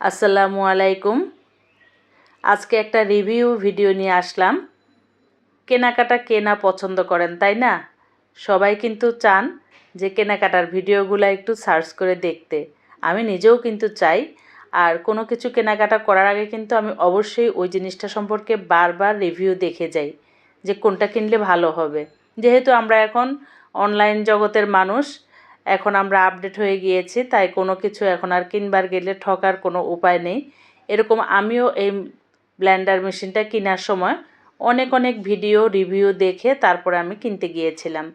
আসসালামু আলাইকুম। আজকে একটা রিভিউ ভিডিও নিয়ে আসলাম। কেনাকাটা কেনা পছন্দ করেন, তাই না? সবাই কিন্তু চান যে কেনাকাটার ভিডিওগুলো একটু সার্চ করে দেখতে। আমি নিজেও কিন্তু চাই। আর কোনো কিছু কেনাকাটা করার আগে কিন্তু আমি অবশ্যই ওই জিনিসটা সম্পর্কে বারবার রিভিউ দেখে যাই যে কোনটা কিনলে ভালো হবে। যেহেতু আমরা এখন অনলাইন জগতের মানুষ এখন আমরা আপডেট হয়ে গিয়েছি, তাই কোনো কিছু এখন আর কিনবার গেলে ঠকার কোনো উপায় নেই। এরকম আমিও এই ব্ল্যান্ডার মেশিনটা কেনার সময় অনেক অনেক ভিডিও রিভিউ দেখে তারপরে আমি কিনতে গিয়েছিলাম।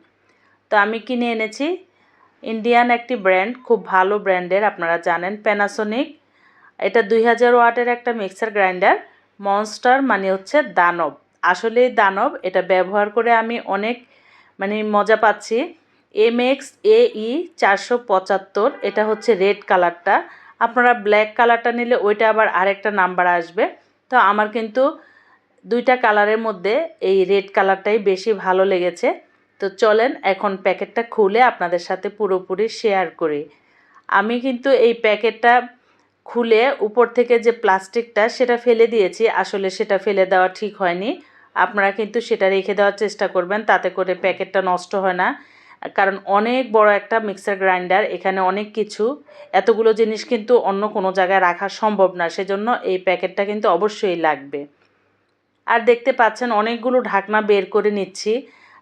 তো আমি কিনে এনেছি ইন্ডিয়ান একটি ব্র্যান্ড খুব ভালো ব্র্যান্ডের আপনারা জানেন প্যানাসোনিক এটা দুই হাজার ওয়াটের একটা মিক্সার গ্রাইন্ডার মনস্টার মানে হচ্ছে দানব। আসলে দানব, এটা ব্যবহার করে আমি অনেক মানে মজা পাচ্ছি। এম এক্স এ ই চারশো পঁচাত্তর, এটা হচ্ছে রেড কালারটা আপনারা ব্ল্যাক কালারটা নিলে ওইটা আবার আরেকটা নাম্বার আসবে। তো আমার কিন্তু দুইটা কালারের মধ্যে এই রেড কালারটাই বেশি ভালো লেগেছে। তো চলেন এখন প্যাকেটটা খুলে আপনাদের সাথে পুরোপুরি শেয়ার করি। আমি কিন্তু এই প্যাকেটটা খুলে উপর থেকে যে প্লাস্টিকটা সেটা ফেলে দিয়েছি। আসলে সেটা ফেলে দেওয়া ঠিক হয়নি। আপনারা কিন্তু সেটা রেখে দেওয়ার চেষ্টা করবেন, তাতে করে প্যাকেটটা নষ্ট হয় না। কারণ অনেক বড় একটা মিক্সার গ্রাইন্ডার এখানে অনেক কিছু। এতগুলো জিনিস কিন্তু অন্য কোনো জায়গায় রাখা সম্ভব না, সেজন্য এই প্যাকেটটা কিন্তু অবশ্যই লাগবে। আর দেখতে পাচ্ছেন, অনেকগুলো ঢাকনা বের করে নিচ্ছি।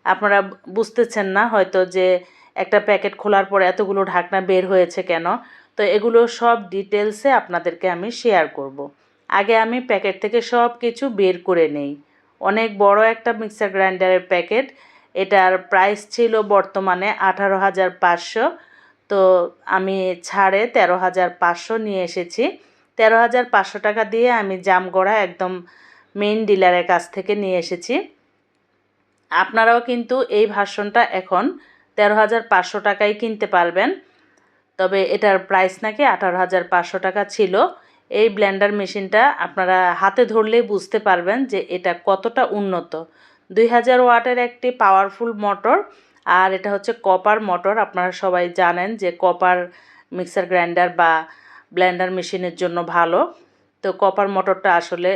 আপনারা বুঝতেছেন না হয়তো যে একটা প্যাকেট খোলার পর এতগুলো ঢাকনা বের হয়েছে কেন? তো এগুলো সব ডিটেলসে আপনাদেরকে আমি শেয়ার করব। আগে আমি প্যাকেট থেকে সব কিছু বের করে নেই। অনেক বড় একটা মিক্সার গ্রাইন্ডারের প্যাকেট। এটার প্রাইস ছিল বর্তমানে আঠারো হাজার পাঁচশো। তো আমি ছাড়ে তেরো হাজার পাঁচশো নিয়ে এসেছি। তেরো হাজার পাঁচশো টাকা দিয়ে আমি জামগড়া একদম মেইন ডিলারের কাছ থেকে নিয়ে এসেছি। আপনারাও কিন্তু এই ভার্সনটা এখন তেরো হাজার পাঁচশো টাকায় কিনতে পারবেন। তবে এটার প্রাইস নাকি আঠারো হাজার পাঁচশো টাকা ছিল। এই ব্লেন্ডার মেশিনটা আপনারা হাতে ধরলেই বুঝতে পারবেন যে এটা কতটা উন্নত। দুই হাজার ওয়াটের একটি পাওয়ারফুল মোটর আর এটা হচ্ছে কপার মোটর আপনারা সবাই জানেন যে কপার মিক্সার গ্রাইন্ডার বা ব্লেন্ডার মেশিনের জন্য ভালো। তো কপার মোটরটা আসলে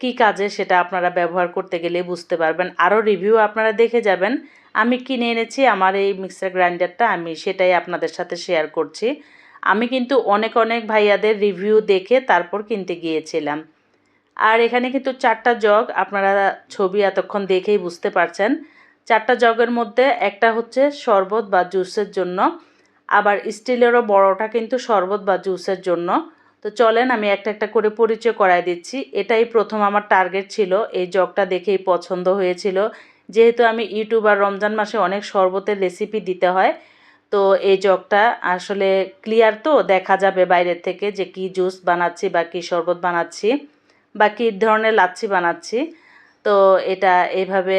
কি কাজে সেটা আপনারা ব্যবহার করতে গেলে বুঝতে পারবেন। আরও রিভিউ আপনারা দেখে যাবেন। আমি কিনে এনেছি, আমার এই মিক্সার গ্রাইন্ডারটা আমি সেটাই আপনাদের সাথে শেয়ার করছি। আমি কিন্তু অনেক অনেক ভাইয়াদের রিভিউ দেখে তারপর কিনতে গিয়েছিলাম। আর এখানে কিন্তু চারটা জগ, আপনারা ছবি এতক্ষণ দেখেই বুঝতে পারছেন। চারটা জগের মধ্যে একটা হচ্ছে শরবত বা জুসের জন্য, আবার স্টিলেরও বড়টা কিন্তু শরবত বা জুসের জন্য। তো চলেন আমি একটা একটা করে পরিচয় করাই দিচ্ছি। এটাই প্রথম আমার টার্গেট ছিল, এই জগটা দেখেই পছন্দ হয়েছিল। যেহেতু আমি ইউটিউব আর রমজান মাসে অনেক শরবতের রেসিপি দিতে হয়, তো এই জগটা আসলে ক্লিয়ার তো, দেখা যাবে বাইরের থেকে যে কি জুস বানাচ্ছি বা কী শরবত বানাচ্ছি। বা কী ধরনের লাচ্ছি বানাচ্ছি। তো এটা এইভাবে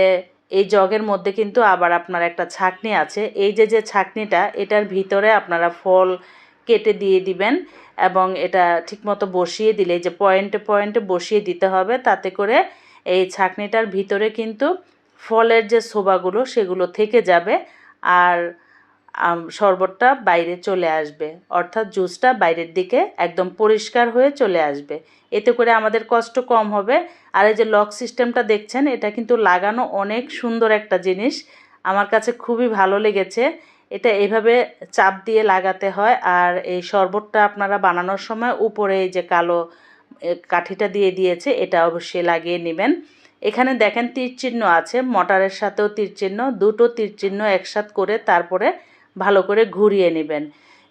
এই জগের মধ্যে কিন্তু আবার আপনার একটা ছাকনি আছে। এই যে যে ছাকনিটা, এটার ভিতরে আপনারা ফল কেটে দিয়ে দিবেন এবং এটা ঠিকমতো বসিয়ে দিলে যে পয়েন্টে পয়েন্টে বসিয়ে দিতে হবে, তাতে করে এই ছাকনিটার ভিতরে কিন্তু ফলের যে শোভাগুলো, সেগুলো থেকে যাবে। আর শরবতটা বাইরে চলে আসবে। অর্থাৎ জুসটা বাইরের দিকে একদম পরিষ্কার হয়ে চলে আসবে। এতে করে আমাদের কষ্ট কম হবে। আর এই যে লক সিস্টেমটা দেখছেন, এটা কিন্তু লাগানো অনেক সুন্দর একটা জিনিস। আমার কাছে খুবই ভালো লেগেছে। এটা এভাবে চাপ দিয়ে লাগাতে হয়। আর এই শরবতটা আপনারা বানানোর সময় উপরে এই যে কালো কাঠিটা দিয়ে দিয়েছে, এটা অবশ্যই লাগিয়ে নেবেন। এখানে দেখেন তীর চিহ্ন আছে। মটারের সাথেও তীর চিহ্ন দুটো তীর চিহ্ন একসাথ করে তারপরে ভালো করে ঘুরিয়ে নেবেন।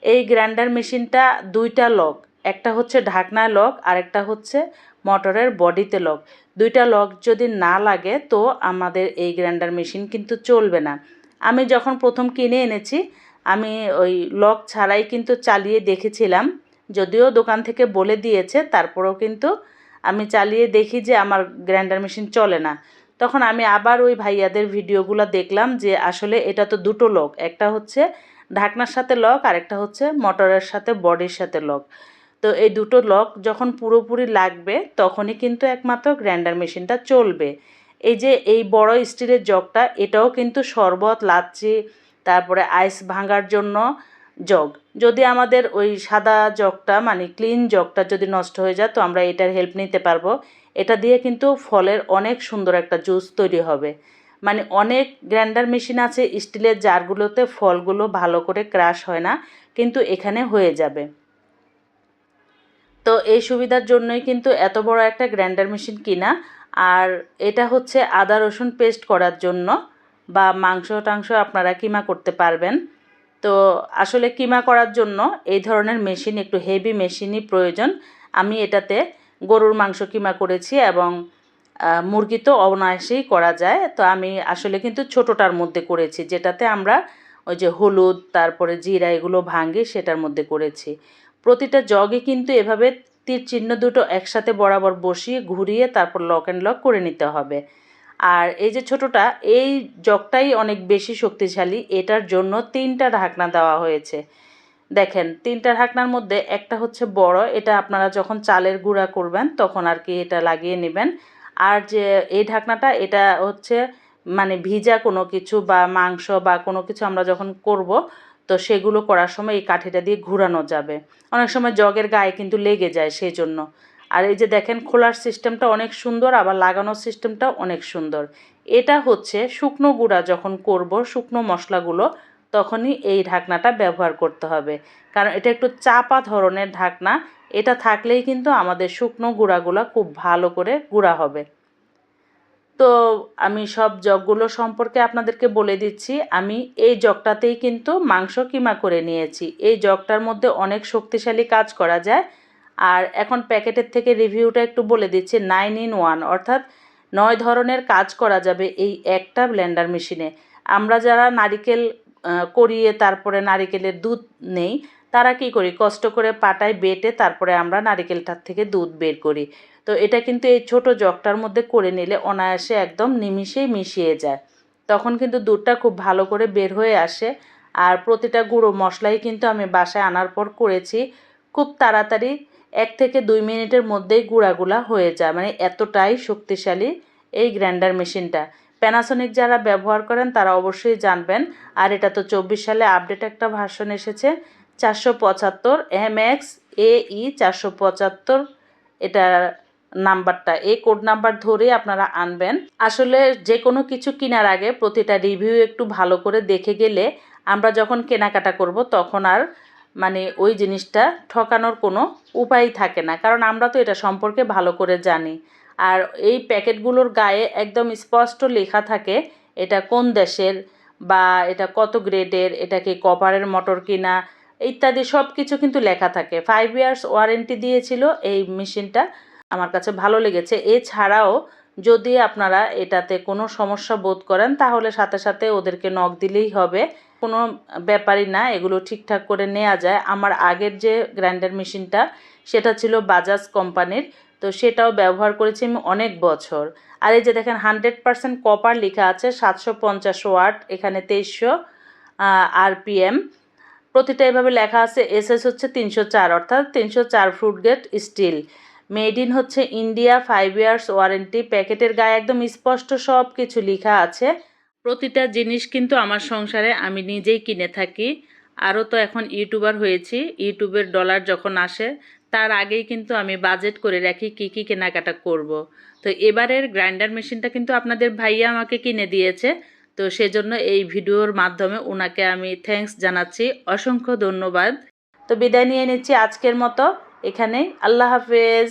এই গ্রাইন্ডার মেশিনটা দুইটা লক, একটা হচ্ছে ঢাকনায় লক আরেকটা হচ্ছে মোটরের বডিতে লক। দুইটা লক যদি না লাগে তো আমাদের এই গ্রাইন্ডার মেশিন কিন্তু চলবে না। আমি যখন প্রথম কিনে এনেছি, আমি ওই লক ছাড়াই কিন্তু চালিয়ে দেখেছিলাম। যদিও দোকান থেকে বলে দিয়েছে, তারপরেও কিন্তু আমি চালিয়ে দেখি যে আমার গ্রাইন্ডার মেশিন চলে না। তখন আমি আবার ওই ভাইয়াদের ভিডিওগুলো দেখলাম যে আসলে এটা তো দুটো লক একটা হচ্ছে ঢাকনার সাথে লক আর একটা হচ্ছে মোটরের সাথে বডির সাথে লক তো এই দুটো লক যখন পুরোপুরি লাগবে, তখনই কিন্তু একমাত্র গ্র্যান্ডার মেশিনটা চলবে। এই যে এই বড় স্টিলের জগটা, এটাও কিন্তু শরবত, লাচ্ছি, তারপরে আইস ভাঙার জন্য জগ। যদি আমাদের ওই সাদা জগটা মানে ক্লিন জগটা যদি নষ্ট হয়ে যায়, তো আমরা এটার হেল্প নিতে পারব। এটা দিয়ে কিন্তু ফলের অনেক সুন্দর একটা জুস তৈরি হবে। মানে অনেক গ্রাইন্ডার মেশিন আছে, স্টিলের জারগুলোতে ফলগুলো ভালো করে ক্রাশ হয় না, কিন্তু এখানে হয়ে যাবে। তো এই সুবিধার জন্যই কিন্তু এত বড় একটা গ্রাইন্ডার মেশিন কিনা, আর এটা হচ্ছে আদা রসুন পেস্ট করার জন্য, বা মাংস টাংস আপনারা কিমা করতে পারবেন। তো আসলে কিমা করার জন্য এই ধরনের মেশিন, একটু হেভি মেশিনই প্রয়োজন। আমি এটাতে গরুর মাংস কিমা করেছি এবং মুরগি তো অনায়াসেই করা যায়। তো আমি আসলে কিন্তু ছোটোটার মধ্যে করেছি, যেটাতে আমরা ওই যে হলুদ, তারপরে জিরা এগুলো ভাঙি সেটার মধ্যে করেছি। প্রতিটা জগে কিন্তু এভাবে তীর চিহ্ন দুটো একসাথে বরাবর বসিয়ে ঘুরিয়ে তারপর লক অ্যান্ড লক করে নিতে হবে। আর এই যে ছোটোটা, এই জগটাই অনেক বেশি শক্তিশালী, এটার জন্য তিনটা ঢাকনা দেওয়া হয়েছে। দেখেন, তিনটা ঢাকনার মধ্যে একটা হচ্ছে বড়, এটা আপনারা যখন চালের গুঁড়া করবেন তখন আর কি এটা লাগিয়ে নেবেন। আর যে এই ঢাকনাটা, এটা হচ্ছে মানে ভিজা কোনো কিছু বা মাংস বা কোনো কিছু আমরা যখন করব, তো সেগুলো করার সময় এই কাঠিটা দিয়ে ঘুরানো যাবে। অনেক সময় জগের গায়ে কিন্তু লেগে যায় সেই জন্য আর এই যে দেখেন, খোলার সিস্টেমটা অনেক সুন্দর, আবার লাগানোর সিস্টেমটাও অনেক সুন্দর। এটা হচ্ছে শুকনো গুঁড়া যখন করব, শুকনো মশলাগুলো তখনই এই ঢাকনাটা ব্যবহার করতে হবে। কারণ এটা একটু চাপা ধরনের ঢাকনা, এটা থাকলেই কিন্তু আমাদের শুকনো গুঁড়াগুলো খুব ভালো করে গুঁড়া হবে। তো আমি সব জগগুলো সম্পর্কে আপনাদেরকে বলে দিচ্ছি, আমি এই জগটাতেই কিন্তু মাংস কিমা করে নিয়েছি। এই জগটার মধ্যে অনেক শক্তিশালী কাজ করা যায়। আর এখন প্যাকেটের থেকে রিভিউটা একটু বলে দিচ্ছি, নাইন ইন ওয়ান, অর্থাৎ নয় ধরনের কাজ করা যাবে এই একটা ব্লেন্ডার মেশিনে। আমরা যারা নারিকেল করিয়ে তারপরে নারিকেলের দুধ নেই। তারা কি করি? কষ্ট করে পাটায় বেটে তারপরে আমরা নারিকেলটার থেকে দুধ বের করি। তো এটা কিন্তু এই ছোট জগটার মধ্যে করে নিলে অনায়াসে একদম নিমিষেই মিশিয়ে যায়। তখন কিন্তু দুধটা খুব ভালো করে বের হয়ে আসে। আর প্রতিটা গুঁড়ো মশলাই কিন্তু আমি বাসায় আনার পর করেছি। খুব তাড়াতাড়ি এক থেকে দুই মিনিটের মধ্যেই গুঁড়াগুলা হয়ে যায়। মানে এতটাই শক্তিশালী এই গ্রাইন্ডার মেশিনটা। প্যানাসনিক যারা ব্যবহার করেন, তারা অবশ্যই জানবেন। আর এটা তো চব্বিশ সালে আপডেট একটা ভার্সন এসেছে, চারশো পঁচাত্তর এম এক্স এ ই চারশো পঁচাত্তর। এটা নাম্বারটা, এই কোড নাম্বার ধরে আপনারা আনবেন। আসলে যে কোনো কিছু কেনার আগে প্রতিটা রিভিউ একটু ভালো করে দেখে গেলে আমরা যখন কেনাকাটা করব, তখন আর মানে ওই জিনিসটা ঠকানোর কোনো উপায় থাকে না। কারণ আমরা তো এটা সম্পর্কে ভালো করে জানি। আর এই প্যাকেটগুলোর গায়ে একদম স্পষ্ট লেখা থাকে, এটা কোন দেশের বা এটা কত গ্রেডের, এটা কি কপারের মোটর কিনা, ইত্যাদি সব কিছু কিন্তু লেখা থাকে। ফাইভ ইয়ার্স ওয়ারেন্টি দিয়েছিল এই মেশিনটা, আমার কাছে ভালো লেগেছে। এছাড়াও যদি আপনারা এটাতে কোনো সমস্যা বোধ করেন, তাহলে সাথে সাথে ওদেরকে নখ দিলেই হবে। কোনো ব্যাপারই না, এগুলো ঠিকঠাক করে নেওয়া যায়। আমার আগের যে গ্রাইন্ডার মেশিনটা, সেটা ছিল বাজাজ কোম্পানির। তো সেটাও ব্যবহার করেছি আমি অনেক বছর। আর এই যে দেখেন, হান্ড্রেড পারসেন্ট কপার লেখা আছে, সাতশো পঞ্চাশ ওয়াট, এখানে তেইশশো আরপিএম। প্রতিটা এভাবে লেখা আছে, এসএস হচ্ছে তিনশো চার, অর্থাৎ তিনশো চার food grade steel made in হচ্ছে ইন্ডিয়া ফাইভ ইয়ার্স ওয়ারেন্টি প্যাকেটের গায়ে একদম স্পষ্ট সব কিছু লেখা আছে। প্রতিটা জিনিস কিন্তু আমার সংসারে আমি নিজেই কিনে থাকি। আরও তো এখন ইউটিউবার হয়েছি, ইউটিউবের ডলার যখন আসে, তার আগেই কিন্তু আমি বাজেট করে রাখি কি কি কেনাকাটা করব। তো এবারের গ্রাইন্ডার মেশিনটা কিন্তু আপনাদের ভাইয়া আমাকে কিনে দিয়েছে, তো সেজন্য এই ভিডিওর মাধ্যমে ওনাকে আমি থ্যাংকস জানাচ্ছি, অসংখ্য ধন্যবাদ তো বিদায় নিয়ে নিচ্ছি আজকের মতো, এখানেই, আল্লাহ হাফেজ